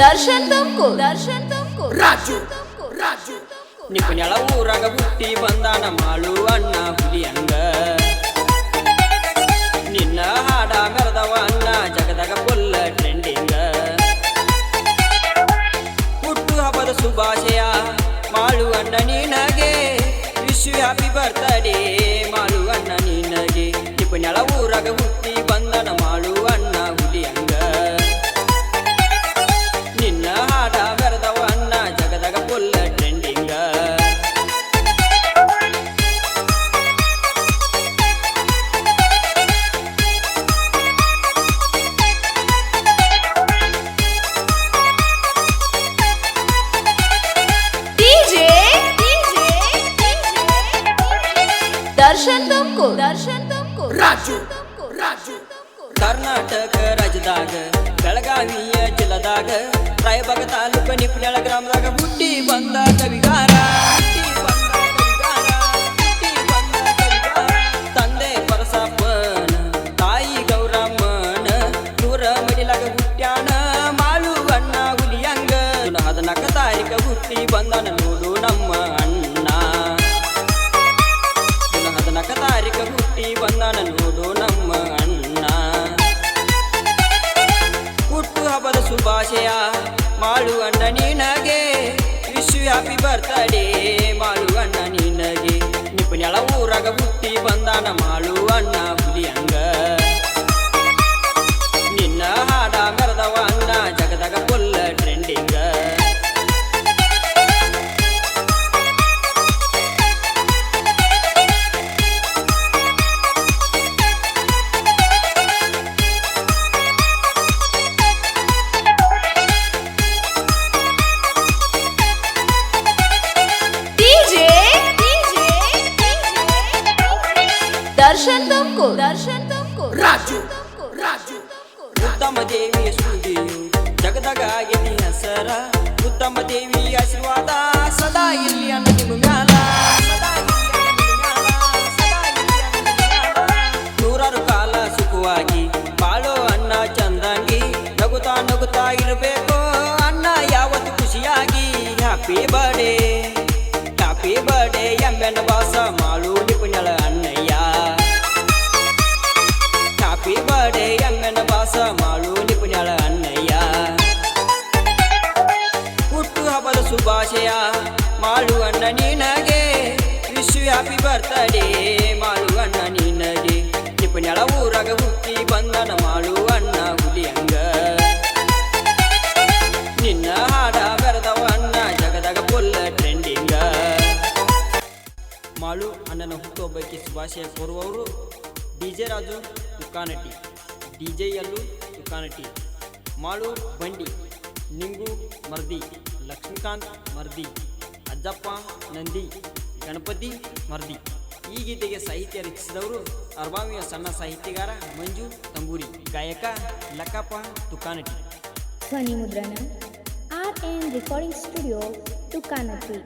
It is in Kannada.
ದರ್ಶನ್ ತುಮಕೂರ್. ದರ್ಶನ್ ತುಮಕೂರ್. ರಾಜು. ರಾಜು. ನಿಪುಣಳ ಊರಾಗ ಹುಟ್ಟಿ ಬಂದ ಮಾಳು ಅಣ್ಣ ಹುಲಿ ಹಂಗ ದರ್ಶನ್ ತುಮಕೂರ್ ದರ್ಶನ್ ತುಮಕೂರ್ ರಾಜು. ರಾಜು. ಕರ್ನಾಟಕ ರಾಜ್ಯದಾಗ ಬೆಳಗಾವಿಯ ಜಿಲ್ಲದಾಗ ರಾಯಬಾಗ ತಾಲೂಕು ನಿಪ್ನ್ಯಾಳ ಗ್ರಾಮದಾಗ ಹುಟ್ಟಿ ಬಂದ ಕವಿಗಾರ. ತಂದೆ ಪರಸಪ್ಪನ ತಾಯಿ ಗೌರಮ್ಮನ ದೂರ ಮಡಿಲಾಗ ಹುಟ್ಟ್ಯಾನ ಮಾಲು ಬಣ್ಣ ಹುಲಿಯಂಗ. ಹದಿನಾಲ್ಕು ತಾರೀಕ ಹುಟ್ಟಿ ಬಂದನ ಶುಭಾಶಯ ಮಾಡುವಂಡ ನಿನಗೆ ವಿಶ್ವ ಹ್ಯಾಪಿ ಬರ್ತಡೇ ದರ್ಶನ್ ತುಮಕೂರ್ ದರ್ಶನ್ ತುಮಕೂರ್ ರಾಜು. ರಾಜು. ಉತ್ತಮ ದೇವಿಯ ಸ್ಟುಡಿಯೋ ಜಗದಾಗ ಎಲ್ಲಿ ಹೆಸರ. ಉತ್ತಮ ದೇವಿ ಆಶೀರ್ವಾದ ಸದಾ ಇಲ್ಲಿ ಅನ್ನ ನಿಮ್ಮ ಮ್ಯಾಲ. ನೂರಾರು ಕಾಲ ಸುಖವಾಗಿ ಬಾಳೋ ಅನ್ನ ಚಂದಂಗಿ ನಗುತ್ತಾ ನಗುತ್ತಾ ಇರಬೇಕು. ಅನ್ನ ಯಾವತ್ತು ಖುಷಿಯಾಗಿ ಹ್ಯಾಪಿ ಬರ್ಡೇ ಹ್ಯಾಪಿ ಬರ್ಡೇ ಎಂಬೆನ ಬಾಸ ಮಾಡು ನಿಪುಣಳ. ಶುಭಾಶಯ ಮಾಡು ಅಣ್ಣ ನಿನಗೆ. ವಿಶ್ವ ಹ್ಯಾಪಿ ಬರ್ತಡೇ ಮಾಡುವಣ್ಣ ನಿನಗೆ. ನಿಪುಣಳ ಊರಾಗ ಹುಟ್ಟಿ ಬಂದನ ಮಾಡುವಣ್ಣ ಹುಲಿ ಹಂಗ. ನಿನ್ನ ಹಾಡ ಬರೆದವಣ್ಣ, ಜಗದಾಗ ಪುಲ್ಲ ಟ್ರೆಂಡಿಂಗ ಮಾಳು ಅಣ್ಣನ ಹುಟ್ಟುಹಬ್ಬಕ್ಕೆ ಶುಭಾಶಯ ಕೋರುವವರು D J Raju Dukanatti D J Yallu Tukanatti Malu Bandi, Ningu ಮರ್ದಿ. Lakshmikant ಮರ್ದಿ, Ajjappa Nandi, Ganapati ಮರ್ದಿ. ಈ ಗೀತೆಗೆ ಸಾಹಿತ್ಯ ರಚಿಸಿದವರು ಅರ್ಬಾವಿಯ ಸಣ್ಣ ಸಾಹಿತ್ಯಗಾರ ಮಂಜು ತಂಬೂರಿ, ಗಾಯಕ ಲಕ್ಕಪ್ಪ ತುಕಾನಟಿ ಧ್ವನಿ ಮುದ್ರಣ ಆರ್ ಎನ್ ರೆಕಾರ್ಡಿಂಗ್ ಸ್ಟುಡಿಯೋ ತುಕಾನಟ್ರಿ